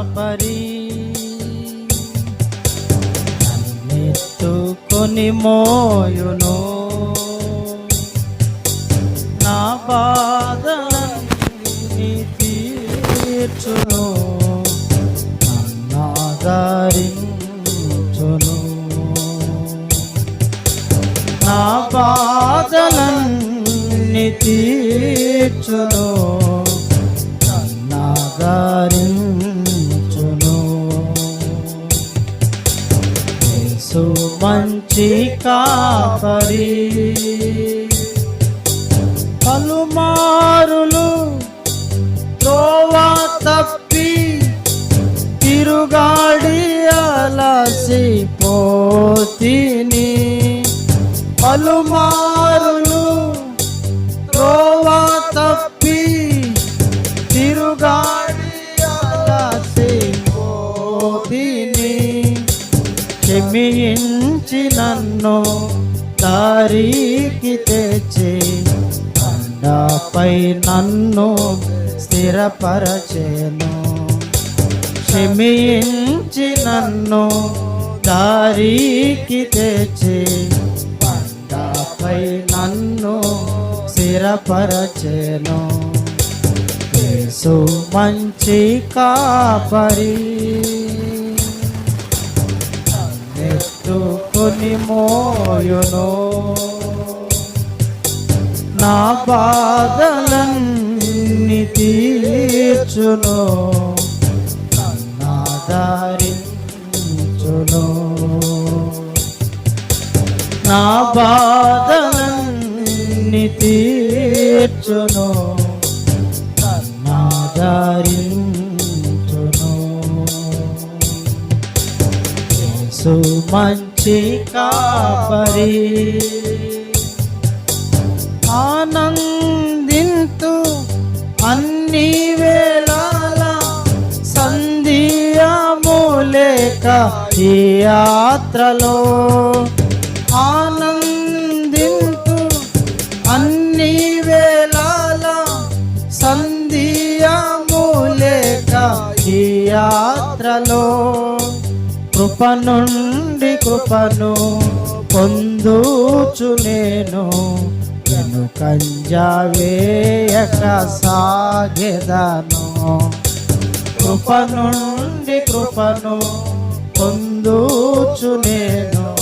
పరి. నన్నెత్తుకొని మోయును. నా బాధ తీర్చును. నన్నాదరించును. నా బాధలన్నీ తీర్చును. యేసు మంచి పలుమారులు త్రోవా తప్పి తిరుగాడి అలసిపోతిని పలుమారు నన్ను దారికి తెచ్చి అండపై నన్ను స్థిరపరచేను. క్షమించి నన్ను దారికి తెచ్చి పండపై నన్ను స్థిరపరచేను. యేసు మంచి కాపరి. ఎత్తుకొని మోయును నా బాధలన్నీ తీర్చును. నన్నాదారించును నా బాధలన్నీ తీర్చును. నన్నాదరించును యేసు మంచి కాపరి. ఆనందింతు అన్ని వేళల సంధియములేక ఈ యాత్రలో. ఆనందింతు అన్ని వేళల సంధియములేక ఈ యాత్రలో. కృపనుండి కృపను పొందుచు నేను. వెనుకంజావేయక సాగెదను. కృప నుండి కృపను పొందుచు నేను.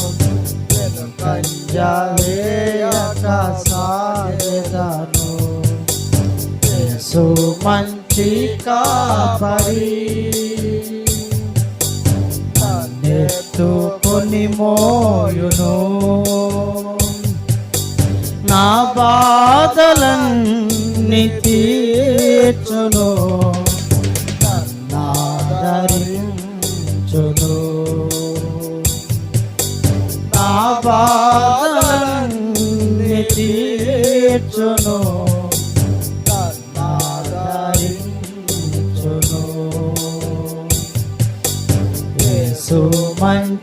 వెనుకంజావేయక సాగెదను. మంచి కాపరీ. మోయును నా బాధలన్నీ తీర్చును.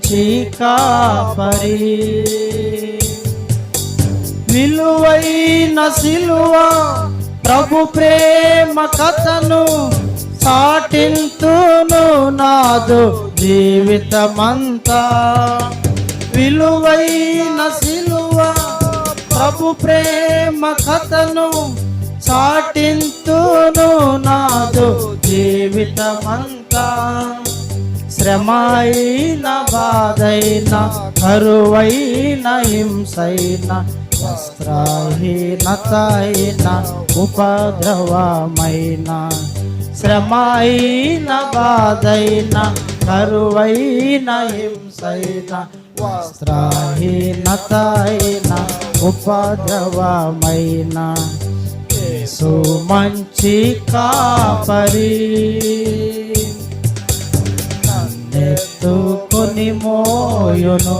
మంచి కాపరి విలువైన సిలువ ప్రభు ప్రేమ కథను సాటింతును నాదు జీవితమంతా. విలువైన సిలువ ప్రభు ప్రేమ కథను సాటింతును నాదు జీవితమంతా. శ్రమైన బాధైన కరువైన హింసైన వస్త్రహీనతైన ఉపద్రవమైన. శ్రమైన బాధైన కరువైన హింసైన వస్త్రహీనతైన ఉపద్రవమైన. యేసు మంచి కాపరి. నన్నెత్తుకొని మోయును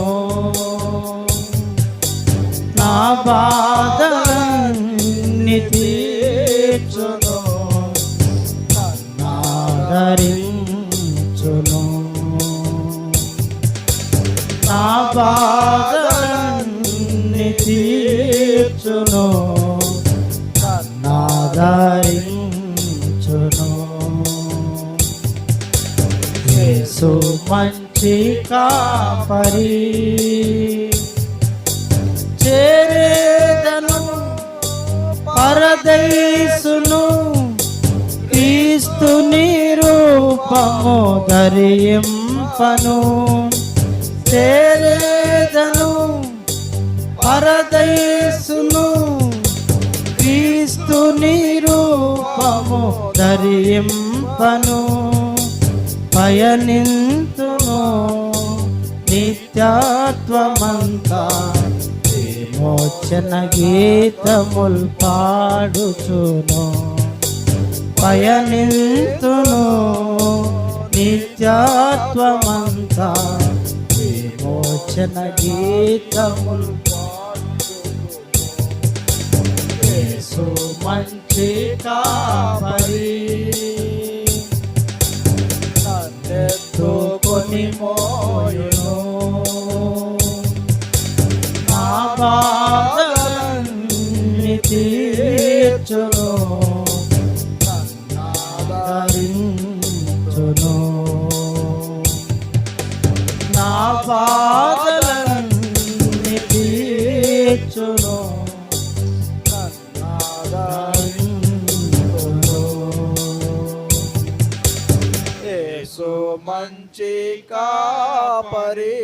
నా బాధలన్నీ తీర్చును. నన్నాదరించును. నా బాధలన్నీ తీర్చును. యేసు మంచి టీకా పరి. చేరేదను పరదేశును క్రీస్తుని రూపము ధరింపను. చేరేదను పరదేశును క్రీస్తుని రూపము ధరింపను. పయనింద నిత్యాత్వమంతా విమోచన గీతముల్ పాడుచును. పయనింతును నిత్యాత్వమంతా విమోచన గీతముల్ యేసు మంచి కాపరి తీర్చును నన్నాదరించును నా బాధలన్నీ తీర్చును నన్నాదరించును యేసు మంచి కాపరి.